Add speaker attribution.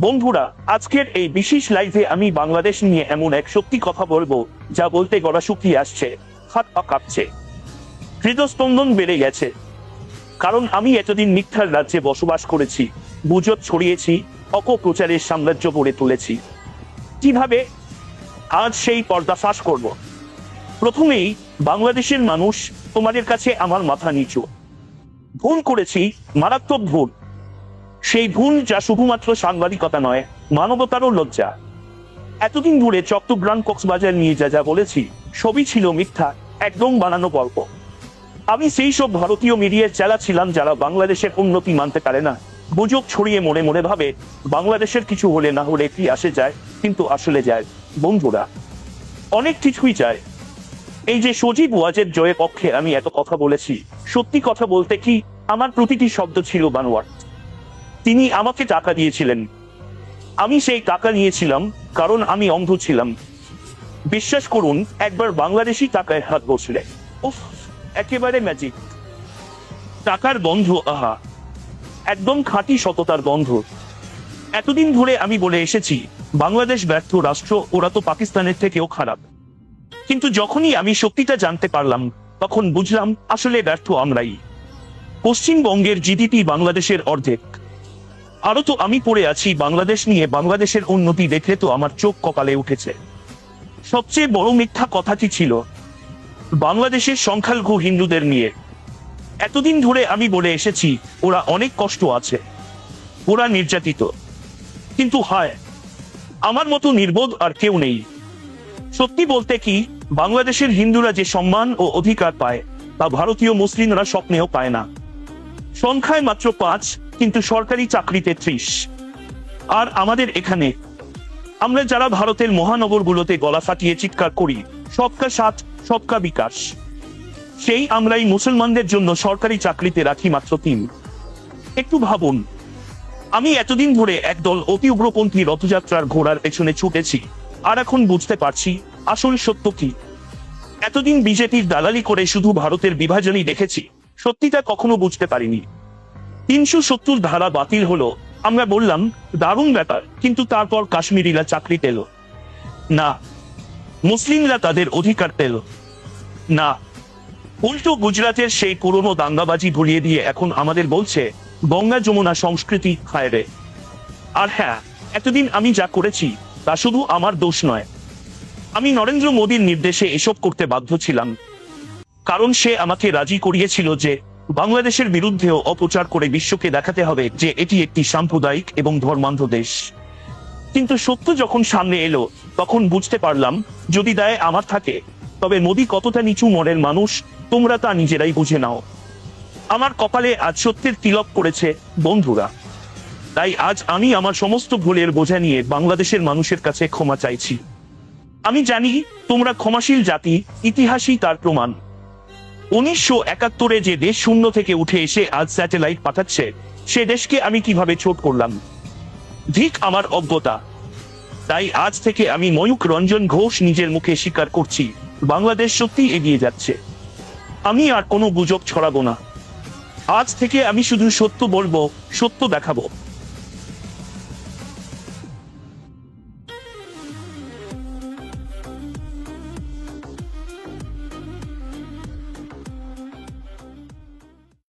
Speaker 1: বন্ধুরা, আজকের এই বিশেষ লাইভে আমি বাংলাদেশ নিয়ে এমন এক সত্যি কথা বলব, যা বলতে গলা শুকিয়ে আসছে, হাত পা কাঁপছে। হৃদস্পন্দন বেড়ে গেছে। কারণ আমি এতদিন মিথ্যার রাজ্যে বসবাস করেছি, গুজব ছড়িয়েছি, অপপ্রচারের সাম্রাজ্য গড়ে তুলেছি। কীভাবে? আজ সেই পর্দা ফাঁস করব। প্রথমেই, বাংলাদেশের মানুষ তোমাদের কাছে আমার মাথা নিচু। ভুল করেছি, মারাত্মক ভুল। সেই ভুল যা শুধুমাত্র সাংবাদিকতা নয়, মানবতারও লজ্জা। এতদিন ধরে চট্টগ্রাম কক্সবাজার নিয়ে যা যা বলেছি, সবই ছিল মিথ্যা, একদম বানানো গল্প। আমি সেই সব ভারতীয় মিডিয়ার চেলা ছিলাম যারা বাংলাদেশের উন্নতি মানতে পারে না। গুজব ছড়িয়ে মনে মনে ভাবে, বাংলাদেশের কিছু হলে না হলে কি আসে যায়, কিন্তু আসলে যায়, বন্ধুরা। অনেক কিছুই যায়। এই যে সজীব ওয়াজের জয়ের পক্ষে আমি এত কথা বলেছি, সত্যি কথা বলতে কি, আমার প্রতিটি শব্দ ছিল বানোয়ার তিনি আমাকে টাকা দিয়েছিলেন। আমি সেই টাকা নিয়েছিলাম, কারণ আমি অন্ধ ছিলাম। বিশ্বাস করুন, একবার বাংলাদেশি টাকায় হাত বসলে। উফ, একেবারে ম্যাজিক টাকার বন্ধ আহা। একদম খাঁটি সততার বন্ধ এতদিন ধরে আমি বলে এসেছি, বাংলাদেশ ব্যর্থ রাষ্ট্র, ওরা তো পাকিস্তানের থেকেও খারাপ। কিন্তু যখনই আমি সত্যিটা জানতে পারলাম, তখন বুঝলাম আসলে ব্যর্থ আমরাই। পশ্চিমবঙ্গের জিডিপি বাংলাদেশের অর্ধেক। আরও তো আমি পড়ে আছি, বাংলাদেশ নিয়ে বাংলাদেশের উন্নতি দেখে তো আমার চোখ কপালে উঠেছে। সবচেয়ে বড় মিথ্যা কথাটি ছিল, বাংলাদেশের সংখ্যালঘু হিন্দুদের নিয়ে। এতদিন ধরে আমি বলে এসেছি, ওরা অনেক কষ্ট আছে। ওরা নির্যাতিত। কিন্তু হায়, আমার মতো নির্বোধ আর কেউ নেই। সত্যি বলতে কি, বাংলাদেশের হিন্দুরা যে সম্মান ও অধিকার পায়, তা ভারতীয় মুসলিমরা স্বপ্নেও পায় না। সংখ্যায় মাত্র পাঁচ কিন্তু সরকারি চাকরিতে ত্রিশ। আর আমাদের এখানে আমরা যারা ভারতের মহানগরগুলোতে গলা ফাটিয়ে চিৎকার করি, সবকা সাথ, সবকা বিকাশ, সেই আমরাই মুসলমানদের জন্য সরকারি চাকরিতে রাখি মাত্র তিন। একটু ভাবুন, আমি এতদিন ধরে একদল অতি উগ্রপন্থী রথযাত্রার ঘোড়ার পেছনে ছুটেছি, আর এখন বুঝতে পারছি আসল সত্য কি। এতদিন বিজেপির দালালি করে শুধু ভারতের বিভাজনই দেখেছি, সত্যিটা কখনো বুঝতে পারিনি। তিনশো সত্তর ধারা বাতিল হলো। আমরা বললাম, দারুণ ব্যাপার, কিন্তু তারপর কাশ্মীরিরা চাকরি পেল। না, মুসলিমরা তাদের অধিকার পেল। না, উল্টো গুজরাটের সেই পুরনো দাঙ্গাবাজি ভুলিয়ে দিয়ে এখন আমাদের বলছে, গঙ্গা যমুনা সংস্কৃতি খায় রে। আর হ্যাঁ এতদিন আমি যা করেছি, তা শুধু আমার দোষ নয়। আমি নরেন্দ্র মোদীর নির্দেশে এসব করতে বাধ্য ছিলাম। কারণ সে আমাকে রাজি করিয়েছিল যে বাংলাদেশের বিরুদ্ধেও অপচার করে বিশ্বকে দেখাতে হবে যে এটি একটি সাম্প্রদায়িক এবং ধর্মান্ধ দেশ। কিন্তু সত্য যখন সামনে এলো, তখন বুঝতে পারলাম, যদি দায় আমার থাকে, তবে মোদী কতটা নিচু মনের মানুষ, তোমরা তা নিজেরাই বুঝে নাও। আমার কপালে আজ সত্যের তিলক করেছে বন্ধুরা। তাই আজ আমি আমার সমস্ত ভুলের বোঝা নিয়ে বাংলাদেশের মানুষের কাছে ক্ষমা চাইছি। আমি জানি তোমরা ক্ষমাশীল জাতি, ইতিহাসই তার প্রমাণ। উনিশশো একাত্তরে যে দেশ শূন্য থেকে উঠে এসে আজ স্যাটেলাইট পাঠাচ্ছে, সে দেশকে আমি কীভাবে ছোট করলাম? ধিক আমার অজ্ঞতা। তাই আজ থেকে আমি ময়ূক রঞ্জন ঘোষ নিজের মুখে স্বীকার করছি, বাংলাদেশ সত্যি এগিয়ে যাচ্ছে। আমি আর কোনো গুজব ছড়াবো না। আজ থেকে আমি শুধু সত্য বলব, সত্য দেখাবো।